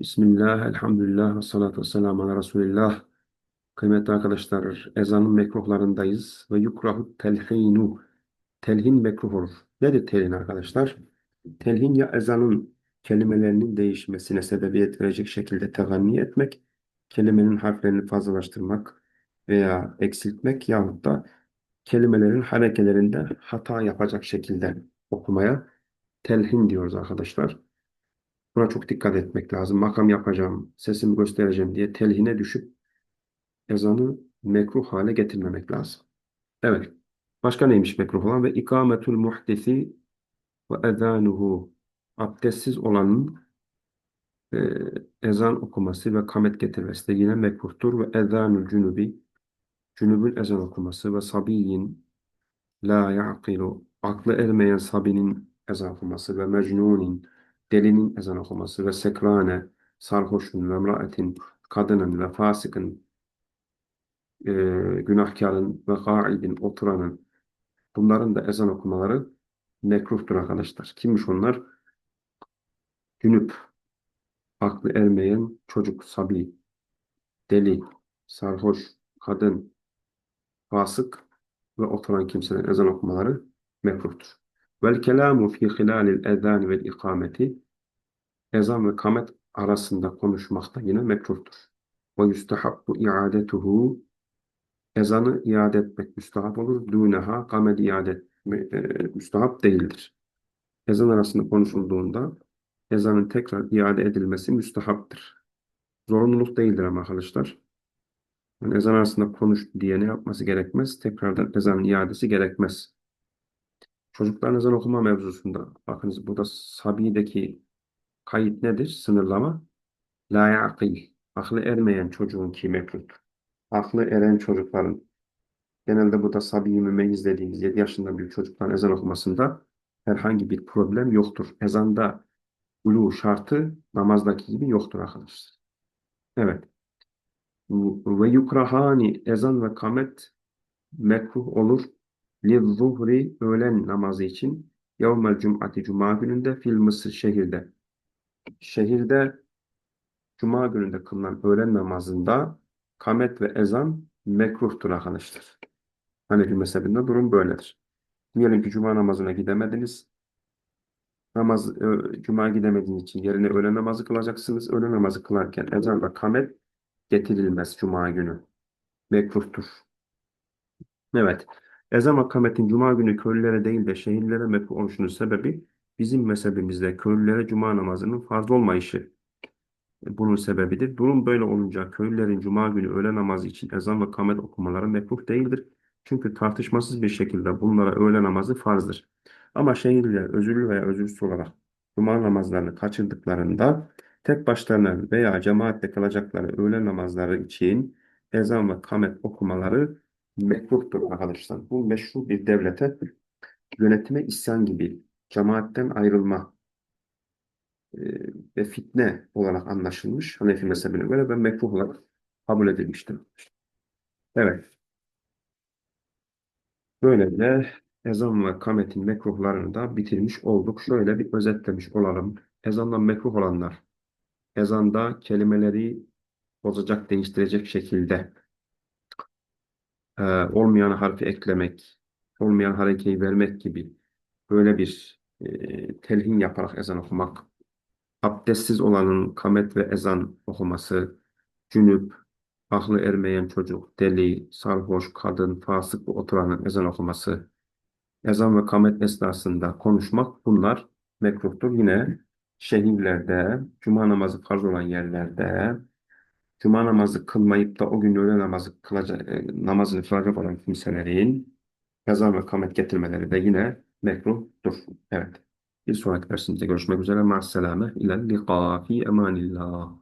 Bismillah, elhamdülillah, salatu ve selamu ala Resulillah. Kıymetli arkadaşlar, ezanın mekruhlarındayız. Ve yukrahu telhinu. Telhin mekruh olur. Nedir telhin arkadaşlar? Telhin ya ezanın kelimelerinin değişmesine sebebiyet verecek şekilde teganni etmek, kelimenin harflerini fazlalaştırmak veya eksiltmek yahut da kelimelerin harekelerinde hata yapacak şekilde okumaya telhin diyoruz arkadaşlar. Buna çok dikkat etmek lazım. Makam yapacağım, sesimi göstereceğim diye telhine düşüp ezanı mekruh hale getirmemek lazım. Evet. Başka neymiş mekruh olan? Ve ikametul muhdisi ve ezanuhu. Abdestsiz olanın e, ezan okuması ve kamet getirmesi de yine mekruhtur. Ve ezanul cunubi. Cünubün ezan okuması ve sabiyin la ya'kilu. Aklı ermeyen sabinin ezan okuması ve mecnunin delinin ezan okuması ve sekrane, sarhoşun ve kadının ve fasıkın, e, günahkarın ve gaidin, oturanın, bunların da ezan okumaları mekruhtur arkadaşlar. Kimmiş onlar? Cünüp, aklı ermeyen çocuk, sabi, deli, sarhoş, kadın, fasık ve oturan kimselerin ezan okumaları mekruhtur. Vel kelamu fi hilalil ezan vel ikameti ezan ve kamet arasında konuşmak da yine mekruhtur. Ve yustahabbu iadetuhu ezanı iade etmek müstahap olur. Dûneha kamet iade e, müstahap değildir. Ezan arasında konuşulduğunda ezanın tekrar iade edilmesi müstahaptır. Zorunluluk değildir ama arkadaşlar. Yani ezan arasında konuş diye ne yapması gerekmez? Tekrardan ezanın iadesi gerekmez. Çocukların ezan okuma mevzusunda bakınız burada Sabi'deki kayıt nedir? Sınırlama. La yaqil. Aklı ermeyen çocuğun ki mekruhtur. Aklı eren çocukların genelde burada sabi mümeyyiz dediğimiz 7 yaşından büyük çocukların ezan okumasında herhangi bir problem yoktur. Ezanda ulu şartı namazdaki gibi yoktur arkadaşlar. Evet. Ve yukrahani ezan ve kamet mekruh olur. Lizuhri öğlen namazı için yevmel cum'ati cuma gününde fil Mısır şehirde. Şehirde cuma gününde kılınan öğlen namazında kamet ve ezan mekruhtur arkadaşlar. Hanefi mezhebinde durum böyledir. Diyelim ki cuma namazına gidemediniz. Namaz, e, cuma gidemediğiniz için yerine öğlen namazı kılacaksınız. Öğlen namazı kılarken ezan ve kamet getirilmez cuma günü. Mekruhtur. Evet. Ezan ve kametin cuma günü köylülere değil de şehirlere mekruh oluşunun sebebi bizim mezhebimizde köylülere cuma namazının farz olmayışı bunun sebebidir. Durum böyle olunca köylülerin cuma günü öğle namazı için ezan ve kamet okumaları mekruh değildir. Çünkü tartışmasız bir şekilde bunlara öğle namazı farzdır. Ama şehirliler özürlü veya özürsüz olarak cuma namazlarını kaçırdıklarında tek başlarına veya cemaatle kalacakları öğle namazları için ezan ve kamet okumaları mekruhtur arkadaşlar. Bu meşru bir devlete yönetime isyan gibi cemaatten ayrılma e, ve fitne olarak anlaşılmış Hanefi mezhebine göre ve mekruh olarak kabul edilmiştir. Evet. Böylece ezan ve kametin mekruhlarını da bitirmiş olduk. Şöyle bir özetlemiş olalım. Ezandan mekruh olanlar, ezanda kelimeleri bozacak, değiştirecek şekilde e, olmayan harfi eklemek, olmayan harekeyi vermek gibi böyle bir e, telhin yaparak ezan okumak abdestsiz olanın kamet ve ezan okuması, cünüp, aklı ermeyen çocuk, deli, sarhoş, kadın, fasık ve oturanın ezan okuması, ezan ve kamet esnasında konuşmak bunlar mekruhtur. Yine şehirlerde, cuma namazı farz olan yerlerde, cuma namazı kılmayıp da o gün öğle namazı kılacak, e, namazını kılacak olan kimselerin ezan ve kamet getirmeleri de yine mekruhtur. Evet. Bir sonraki dersimizde görüşmek üzere. Ma'as selame. İlel liqa fi emanillah.